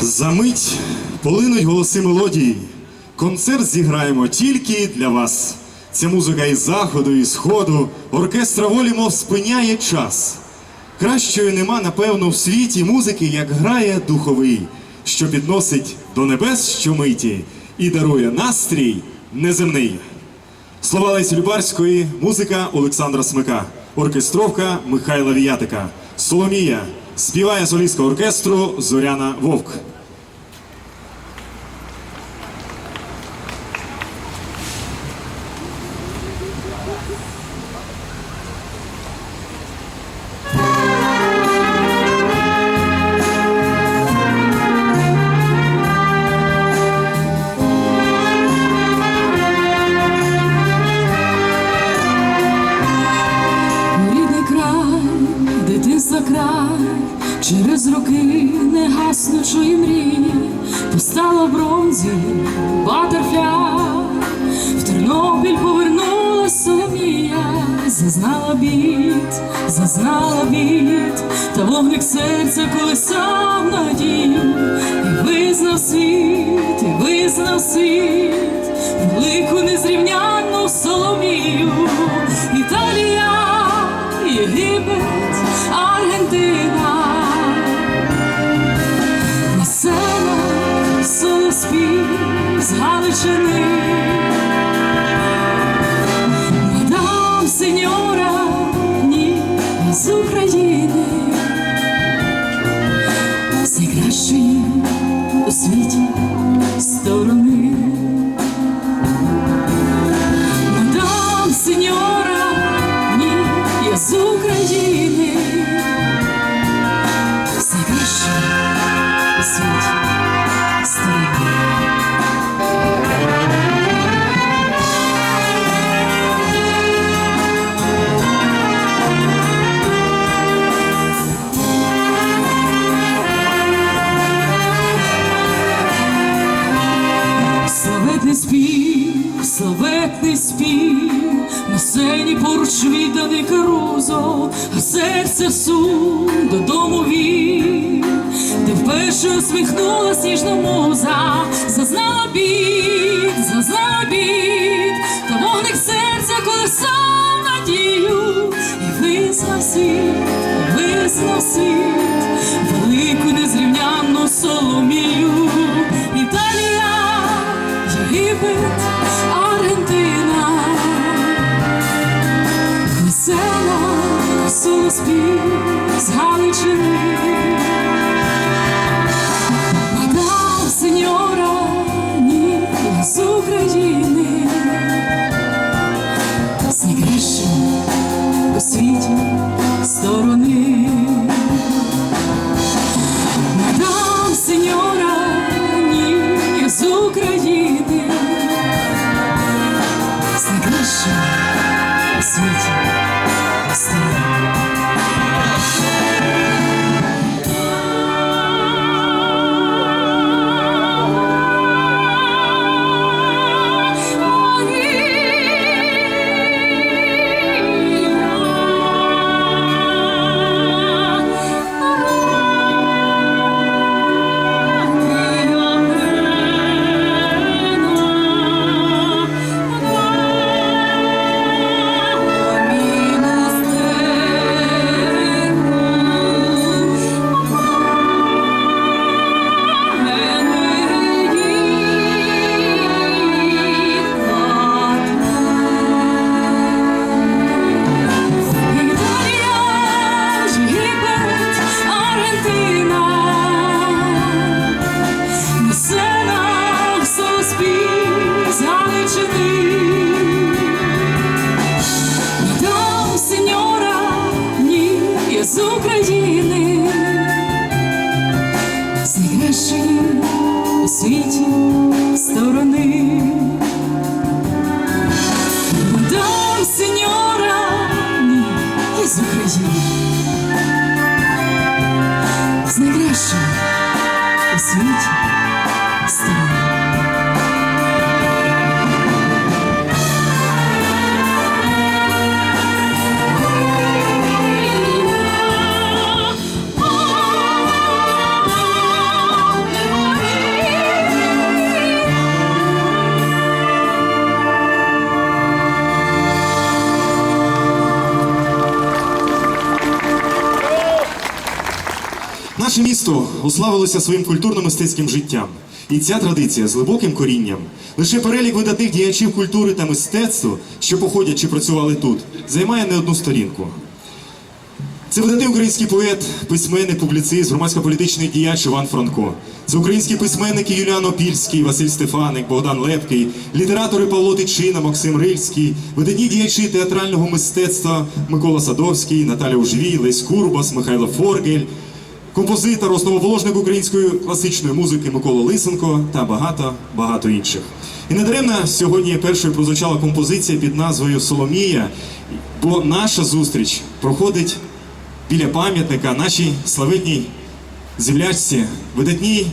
Замить полинуть голоси мелодії. Концерт зіграємо тільки для вас. Ця музика із заходу, і сходу, оркестра волі, мов спиняє час. Кращої нема, напевно, в світі музики, як грає духовий, що підносить до небес щомиті і дарує настрій неземний. Слова Лесі Любарської, музика Олександра Смика, оркестровка Михайла Віятика, Соломія, співає солістка оркестру Зоряна Вовк. Не гаснучої мрії, постала бронзі батерфляй, в Тернопіль повернулась Соломія, зазнала бід, зазнала бід, та вогник серця колисав надію, і визнав світ, і визнав світ, велику незрівнянну Соломію, Італія, Єгипет, Аргентина, з Галичини, вперше усміхнулась ніжна муза, зазнала бід, зазнала бід, та вогник серця колесав надію, і визнав світ, і світ, велику незрівнянну соломію, Італія. Єгипет, Аргентина, весела солоспів з Галичини, світі місто уславилося своїм культурно-мистецьким життям. І ця традиція з глибоким корінням. Лише перелік видатних діячів культури та мистецтва, що походять чи працювали тут, займає не одну сторінку. Це видатний український поет, письменник, публіцист, громадсько-політичний діяч Іван Франко. Це українські письменники Юліан Опільський, Василь Стефаник, Богдан Лепкий, літератори Павло Тичина, Максим Рильський, видатні діячі театрального мистецтва Микола Садовський, Наталя Ужвій, Лесь Курбас, Михайло Форгель, композитор, основоположник української класичної музики Микола Лисенко та багато багато інших. І недаремно сьогодні першою прозвучала композиція під назвою Соломія, бо наша зустріч проходить біля пам'ятника нашій славетній землячці, видатній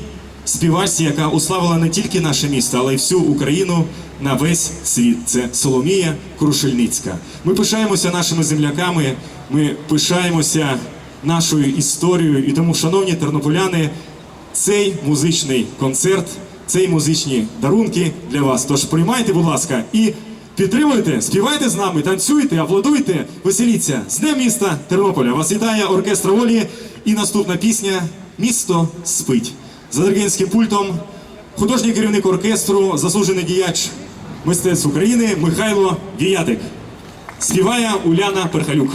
співачці, яка уславила не тільки наше місто, але й всю Україну на весь світ. Це Соломія Крушельницька. Ми пишаємося нашими земляками, ми пишаємося нашою історією. І тому, шановні тернополяни, цей музичний концерт, цей музичні дарунки для вас. Тож приймайте, будь ласка, і підтримуйте, співайте з нами, танцюйте, аплодуйте, веселіться. З Днем міста Тернополя. Вас вітає оркестр волі. І наступна пісня Місто спить. За диригентським пультом художній керівник оркестру, заслужений діяч мистецтв України Михайло Віятик. Співає Уляна Перхалюк.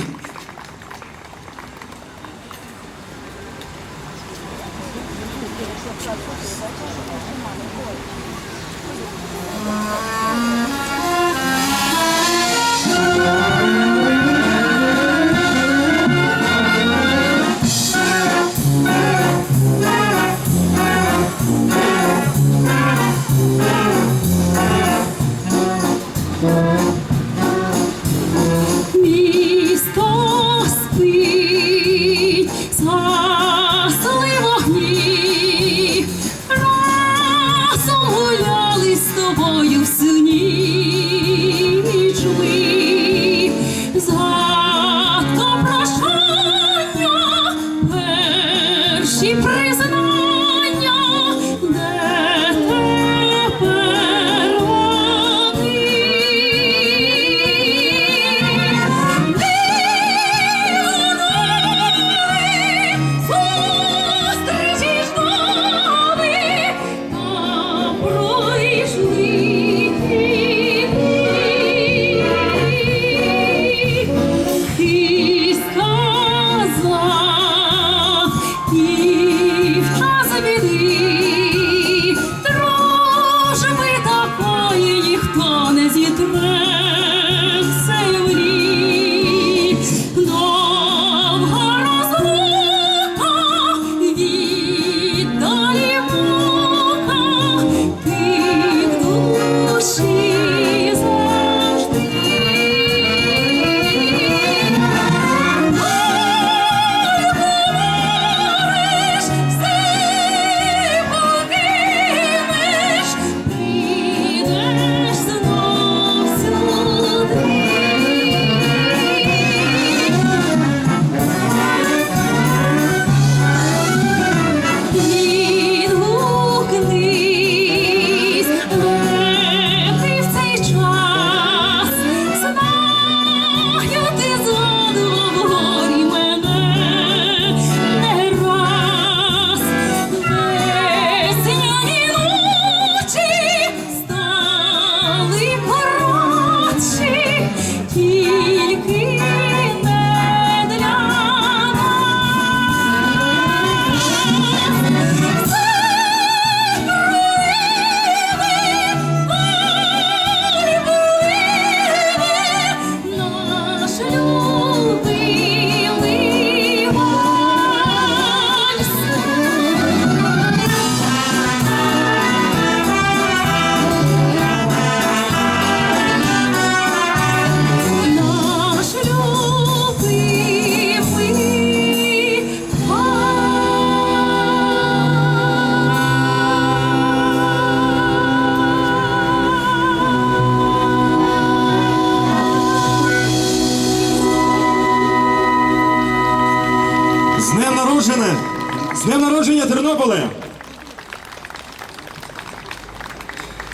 Народження Тернополя!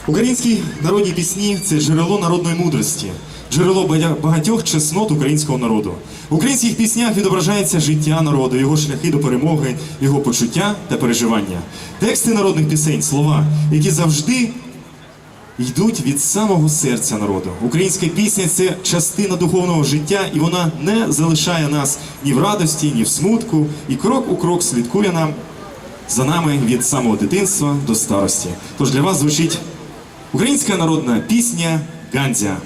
Українські народні пісні це джерело народної мудрості. джерело багатьох чеснот українського народу. В українських піснях відображається життя народу, його шляхи до перемоги, його почуття та переживання. Тексти народних пісень, слова, які завжди йдуть від самого серця народу. Українська пісня це частина духовного життя, і вона не залишає нас ні в радості, ні в смутку, і крок у крок слідкує нам за нами від самого дитинства до старості. Тож для вас звучить українська народна пісня Гандзя.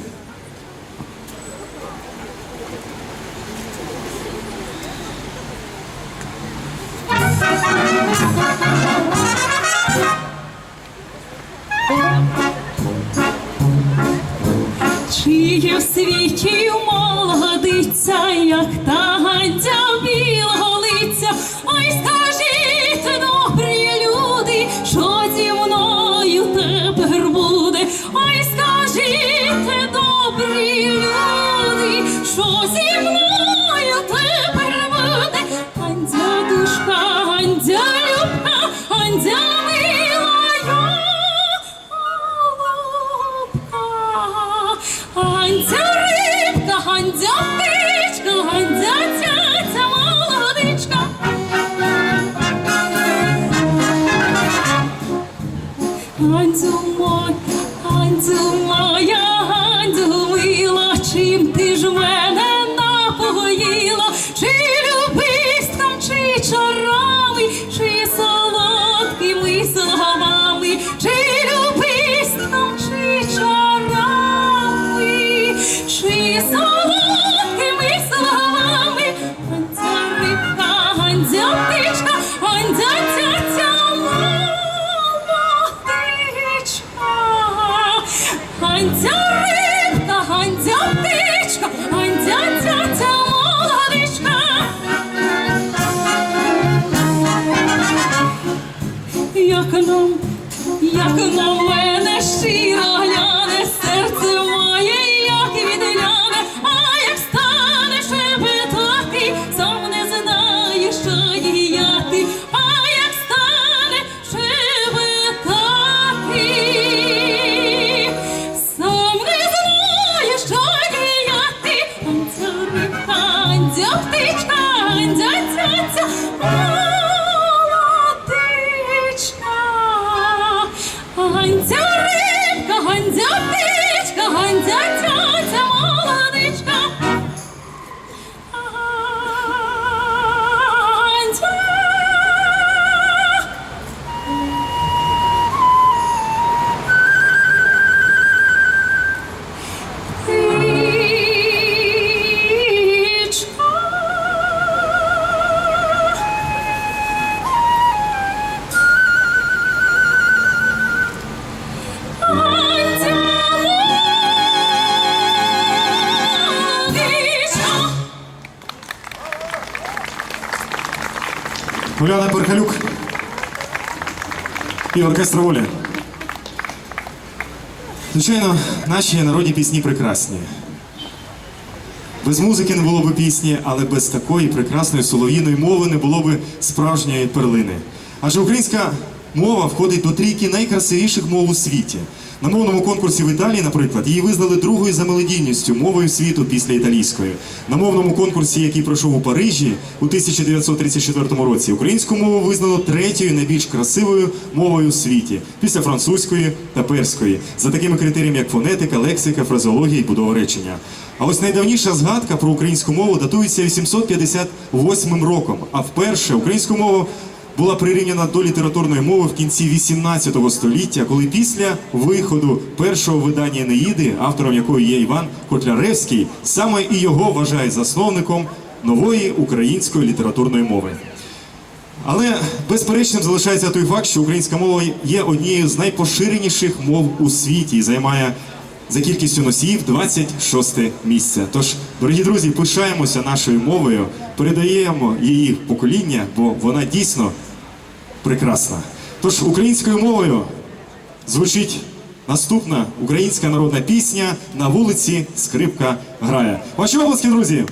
孩子，我，孩子，我。Уляна і оркестр волі. Звичайно, наші народні пісні прекрасні. Без музики не було б пісні, але без такої прекрасної солов'їної мови не було б справжньої перлини. Адже українська мова входить до трійки найкрасивіших мов у світі. На мовному конкурсі в Італії, наприклад, її визнали другою за мелодійністю мовою світу після італійської. На мовному конкурсі, який пройшов у Парижі у 1934 році, українську мову визнано третьою найбільш красивою мовою у світі після французької та перської, за такими критеріями, як фонетика, лексика, фразеологія і будова речення. А ось найдавніша згадка про українську мову датується 858 роком. А вперше українську мову була прирівняна до літературної мови в кінці 18 століття, коли після виходу першого видання Енеїди, автором якої є Іван Котляревський, саме і його вважають засновником нової української літературної мови. Але безперечним залишається той факт, що українська мова є однією з найпоширеніших мов у світі і займає за кількістю носіїв 26 місце. Тож, дорогі друзі, пишаємося нашою мовою, передаємо її покоління, бо вона дійсно прекрасна. Тож українською мовою звучить наступна українська народна пісня на вулиці Скрипка грає. Ваші обласки, друзі!